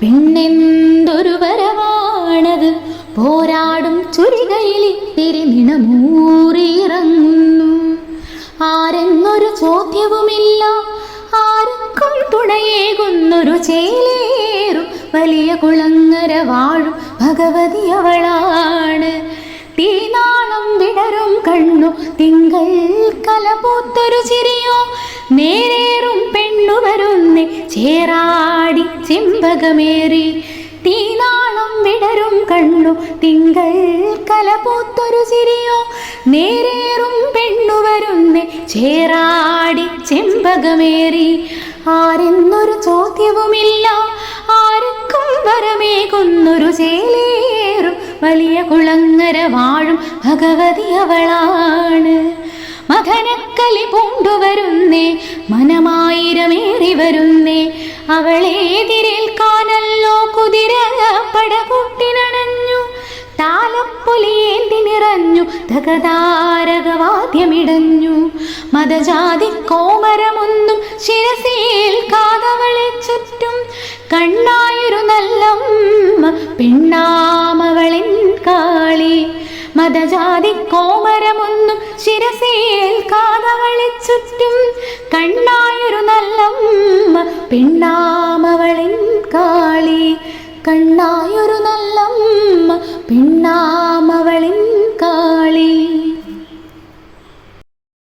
പെണ്ണെന്തൊരു വരവാണത്? പോരാടും ചുരികയിലിത്തിരി നിണമൂറിയിറങ്ങുന്നു ആരെന്നൊരു ചോദ്യവുമില്ല ആർക്കും തുണയേകുന്നൊരു ചേലേറും വലിയ കുളങ്ങര വാഴും ഭഗവതി അവളാണ്. തീനാളം വിടരും കണ്ണു തിങ്കൾ കലപൂത്തൊരു ചിരിയോ നേരേറും ചേറാടി ചെമ്പകമേറി തീനാളം വിടരും കണ്ണു തിങ്കൾ കലപൂത്തൊരു ചിരിയോ നേരേറും പെണ്ണു വരുന്നേ ചേരാടി ചെമ്പകമേറി. ആരെന്നൊരു ചോദ്യവുമില്ല ആർക്കും വരമേകുന്നൊരു ചേലേറും വലിയ കുളങ്ങര വാഴും ഭഗവതി അവളാണ്. മഥനക്കലി പൂണ്ടുവരുന്നേ മനമായിരമേറി വരുന്നേ. അവളെ കാനല്ലോ കുതിര പടകൂട്ടിനണഞ്ഞു താലപ്പൊലിയേന്തി നിറഞ്ഞു തകതാരകവാദ്യമിടഞ്ഞു മതജാതി കോമരമൊന്നും ശിരസേൽക്കാതവളെ ചുറ്റും. കണ്ണായൊരു നല്ലമ്മ പെണ്ണാമവളിൻ കാളി. മതജാതി കോമരമൊന്നും ശിരസേൽക്കാതവളെ ചുറ്റും കണ്ണായൊരു നല്ലമ്മ പിണ്ണാമവളിൻ കാളി. കണ്ണായൊരു നല്ലമ്മ പിണ്ണാമവളിൻ കാളി.